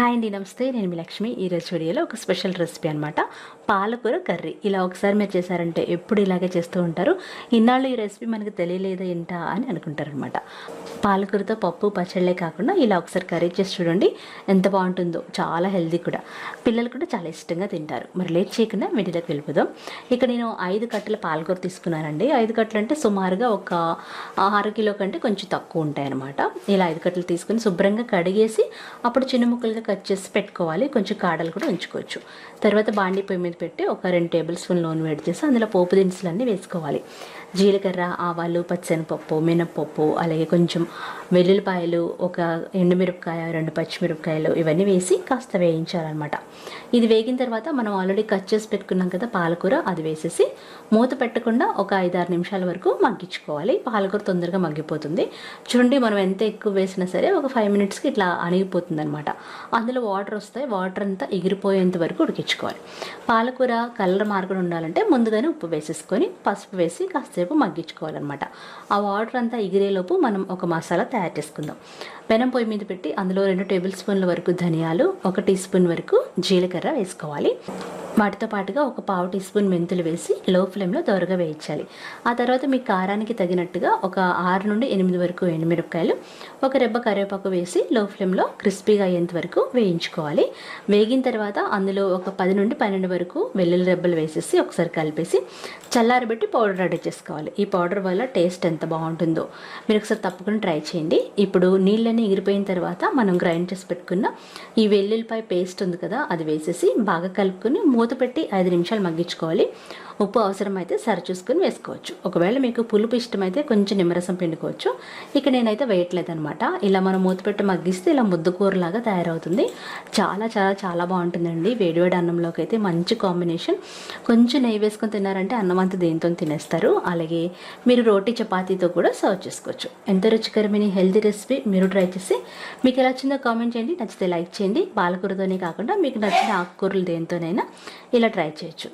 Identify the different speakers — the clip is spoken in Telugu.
Speaker 1: హాయ్ అండి నమస్తే. నేను మీ లక్ష్మి. ఈరోజు వీడియోలో ఒక స్పెషల్ రెసిపీ అనమాట పాలకూర కర్రీ. ఇలా ఒకసారి మీరు చేశారంటే ఎప్పుడు ఇలాగే చేస్తూ ఉంటారు. ఇన్నాళ్ళు ఈ రెసిపీ మనకు తెలియలేదా ఏంటా అని అనుకుంటారనమాట పాలకూరతో పప్పు పచ్చళ్ళే కాకుండా ఇలా ఒకసారి కర్రీ చేసి చూడండి. ఎంత బాగుంటుందో. చాలా హెల్దీ కూడా. పిల్లలు కూడా చాలా ఇష్టంగా తింటారు. మరి లేట్ చేయకుండా వీటిలోకి వెళ్ళిపోదాం. ఇక్కడ నేను ఐదు కట్టల పాలకూర తీసుకున్నానండి. ఐదు కట్టలు అంటే సుమారుగా ఒక ఆరు కిలో కంటే కొంచెం తక్కువ ఉంటాయి అనమాట ఇలా ఐదు కట్టలు తీసుకుని శుభ్రంగా కడిగేసి అప్పుడు చిన్న ముక్కలుగా కట్ చేసి పెట్టుకోవాలి. కొంచెం కాడలు కూడా ఉంచుకోవచ్చు. తర్వాత బాండీ పొయ్యి మీద పెట్టి ఒక రెండు టేబుల్ స్పూన్ నూనె వేడి చేసి అందులో పోపు దినుసులన్నీ వేసుకోవాలి. జీలకర్ర ఆవాలు పచ్చనిపప్పు మినప్పప్పు అలాగే కొంచెం వెల్లుల్లిపాయలు ఒక ఎండుమిరపకాయ రెండు పచ్చిమిరపకాయలు ఇవన్నీ వేసి కాస్త వేయించాలన్నమాట. ఇది వేగిన తర్వాత మనం ఆల్రెడీ కట్ చేసి పెట్టుకున్నాం కదా పాలకూర అది వేసేసి మూత పెట్టకుండా ఒక ఐదారు నిమిషాల వరకు మగ్గించుకోవాలి. పాలకూర తొందరగా మగ్గిపోతుంది. చూడండి మనం ఎంత ఎక్కువ వేసినా సరే ఒక ఫైవ్ మినిట్స్కి ఇట్లా అణిగిపోతుంది అనమాట అందులో వాటర్ వస్తాయి వాటర్ అంతా ఎగిరిపోయేంత వరకు ఉడికించుకోవాలి. పాలకూర కలర్ మార్కుడు ఉండాలంటే ముందుగానే ఉప్పు వేసేసుకొని పసుపు వేసి కాసేపు మగ్గించుకోవాలన్నమాట. ఆ వాటర్ అంతా ఎగిరేలోపు మనం ఒక మసాలా తయారు చేసుకుందాం. పెనం పొయ్యి మీద పెట్టి అందులో రెండు టేబుల్ స్పూన్ల వరకు ధనియాలు ఒక టీ స్పూన్ వరకు జీలకర్ర వేసుకోవాలి. వాటితో పాటుగా ఒక పావు టీ స్పూన్ మెంతులు వేసి లో ఫ్లేమ్లో దోరగా వేయించాలి. ఆ తర్వాత మీ కారానికి తగినట్టుగా ఒక ఆరు నుండి ఎనిమిది వరకు ఎండుమిరపకాయలు ఒక రెబ్బ కరివేపాకు వేసి లో ఫ్లేమ్లో క్రిస్పీగా అయ్యేంత వరకు వేయించుకోవాలి. వేగిన తర్వాత అందులో ఒక పది నుండి పన్నెండు వరకు వెల్లుల్లి రెబ్బలు వేసేసి ఒకసారి కలిపేసి చల్లారబెట్టి పౌడర్ రెడీ చేసుకోవాలి. ఈ పౌడర్ వల్ల టేస్ట్ ఎంత బాగుంటుందో మీరు ఒకసారి తప్పకుండా ట్రై చేయండి. ఇప్పుడు నీళ్ళని ఎగిరిపోయిన తర్వాత మనం గ్రైండ్ చేసి పెట్టుకున్న ఈ వెల్లుల్లిపాయ పేస్ట్ ఉంది కదా అది వేసేసి బాగా కలుపుకొని మూత పెట్టి ఐదు నిమిషాలు మగ్గించుకోవాలి. ఉప్పు అవసరమైతే సరి చూసుకుని వేసుకోవచ్చు. ఒకవేళ మీకు పులుపు ఇష్టమైతే కొంచెం నిమ్మరసం పిండుకోవచ్చు. ఇక నేనైతే వేయట్లేదు అనమాట ఇలా మనం మూత పెట్టి మగ్గిస్తే ఇలా ముద్దకూరలాగా తయారవుతుంది. చాలా చాలా చాలా బాగుంటుందండి. వేడివేడి అన్నంలోకి అయితే మంచి కాంబినేషన్. కొంచెం నెయ్యి వేసుకొని తిన్నారంటే అన్నం అంతా దేంతో తినేస్తారు. అలాగే మీరు రోటీ చపాతీతో కూడా సర్వ్ చేసుకోవచ్చు. ఎంత రుచికరమైన హెల్తీ రెసిపీ మీరు ట్రై చేసి మీకు ఎలా వచ్చిందో కామెంట్ చేయండి. నచ్చితే లైక్ చేయండి. పాలకూరతోనే కాకుండా మీకు నచ్చిన ఆకుకూరలు దేనితోనైనా ఇలా ట్రై చేయొచ్చు.